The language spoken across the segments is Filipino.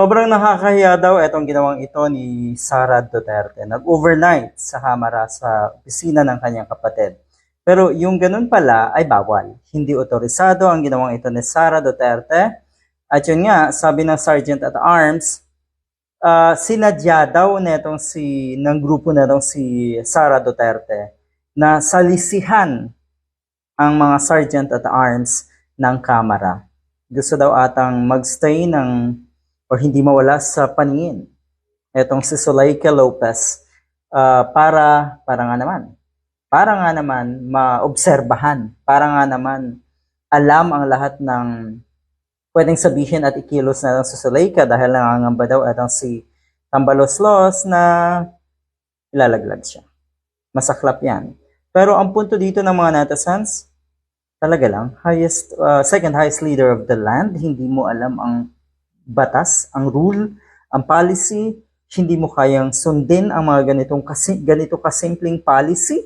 Sobrang nakakahiya daw itong ginawang ito ni Sara Duterte. Nag-overnight sa Hamara sa opisina ng kanyang kapatid. Pero yung ganun pala ay bawal. Hindi otorisado ang ginawang ito ni Sara Duterte. At yun nga, sabi ng Sergeant at Arms, ah, sinadya daw netong si, ng grupo na si Sara Duterte na salisihan ang mga Sergeant at Arms ng Kamara. Gusto daw atang magstay ng or hindi mawala sa paningin. Etong si Zuleika Lopez ah, para para nga naman para nga naman maobserbahan, para nga naman alam ang lahat ng pwedeng sabihin at ikilos na lang sa Zuleika dahil nangangamba daw itong si Tambaloslos na ilalaglag siya. Masaklap yan. Pero ang punto dito ng mga netizens, talaga lang, highest, uh, second highest leader of the land, hindi mo alam ang batas, ang rule, ang policy, hindi mo kayang sundin ang mga ganitong kasi, ganito kasimpleng policy.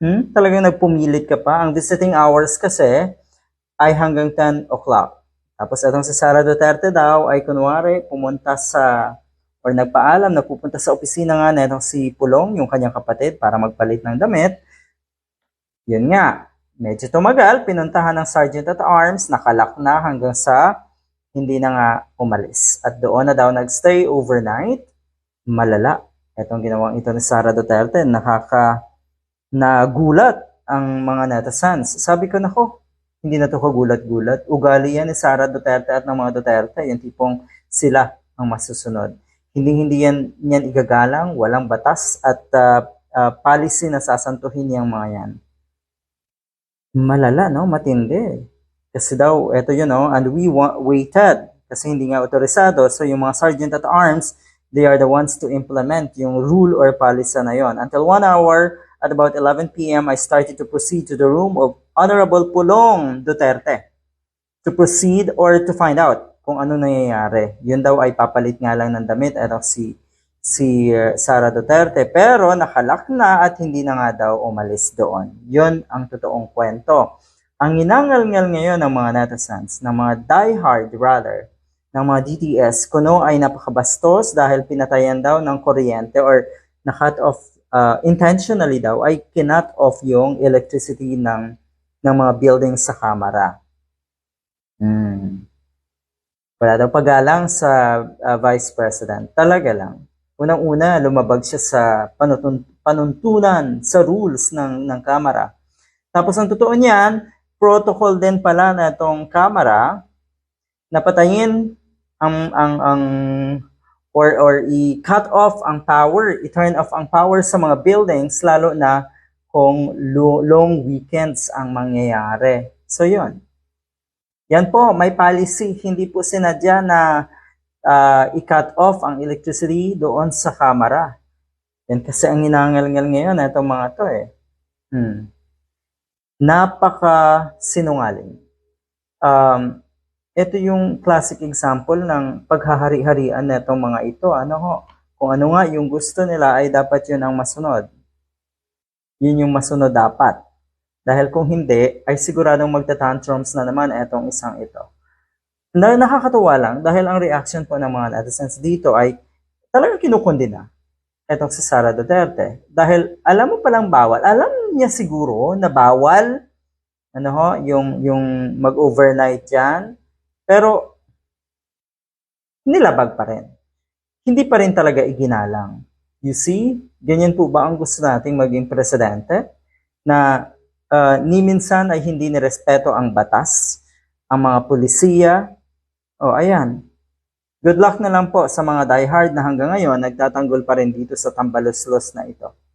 Hmm? Talagang nagpumilit ka pa. Ang visiting hours kasi ay hanggang 10 o'clock. Tapos itong si Sara Duterte daw ay kunwari pumunta sa or nagpaalam na pupunta sa opisina nga na itong si Pulong, yung kanyang kapatid, para magpalit ng damit. Yun nga, medyo tumagal, pinuntahan ng Sergeant at Arms, nakalak na hanggang sa hindi na nga umalis. At doon na daw nagstay overnight. Malala. Itong ginawang ito ni Sara Duterte, nakaka nagulat ang mga netizens. Sabi ko, nako, hindi na to kagulat-gulat. Ugali yan ni Sara Duterte at ng mga Duterte, yung tipong sila ang masusunod. Hindi-hindi yan, yan igagalang, walang batas at ah, ah, policy na sasantuhin yung mga yan. Malala, no? Matindi. Kasi daw, eto yun, no? And we wa- waited. Kasi hindi nga otorisado. So, yung mga sergeant at arms, they are the ones to implement yung rule or policy na yon. Until one hour, at about 11 p.m., I started to proceed to the room of Honorable Pulong Duterte to proceed or to find out kung ano nangyayari. Yun daw ay papalit nga lang ng damit. Ito si si uh, Sara Duterte. Pero nakalak na at hindi na nga daw umalis doon. Yun ang totoong kwento. Ang inangal-ngal ngayon ng mga netizens, ng mga diehard rather, ng mga DTS, kuno ay napakabastos dahil pinatayan daw ng kuryente or na-cut off uh, intentionally daw ay kinat off yung electricity ng ng mga buildings sa Kamara. Hmm. Wala daw pagalang sa uh, Vice President. Talaga lang. Unang-una, lumabag siya sa panuntunan sa rules ng, ng Kamara. Tapos ang totoo niyan, protocol din pala na itong Kamara na patayin ang, ang, ang or or i-cut off ang power, i-turn off ang power sa mga buildings lalo na kung lo- long weekends ang mangyayari. So yun. Yan po, may policy, hindi po sinadya na ah, i-cut off ang electricity doon sa kamera. Yan kasi ang inangal-ngal ngayon na itong mga to eh. Hmm. Napaka sinungaling. Um, ito yung classic example ng paghahari-harian na itong mga ito. Ano ho? Kung ano nga yung gusto nila ay dapat yun ang masunod. Yun yung masunod dapat. Dahil kung hindi, ay siguradong magta-tantrums na naman itong isang ito. Na nakakatuwa lang dahil ang reaction po ng mga netizens dito ay talagang kinukundina etong si Sara Duterte. Dahil alam mo palang bawal, alam niya siguro na bawal ano ho, yung, yung mag-overnight yan, pero, nilabag pa rin. Hindi pa rin talaga iginalang. You see, ganyan po ba ang gusto nating maging presidente? Na uh, ni minsan ay hindi nirespeto ang batas, ang mga pulisiya. O, oh, ayan. Good luck na lang po sa mga diehard na hanggang ngayon nagtatanggol pa rin dito sa tambaloslos na ito.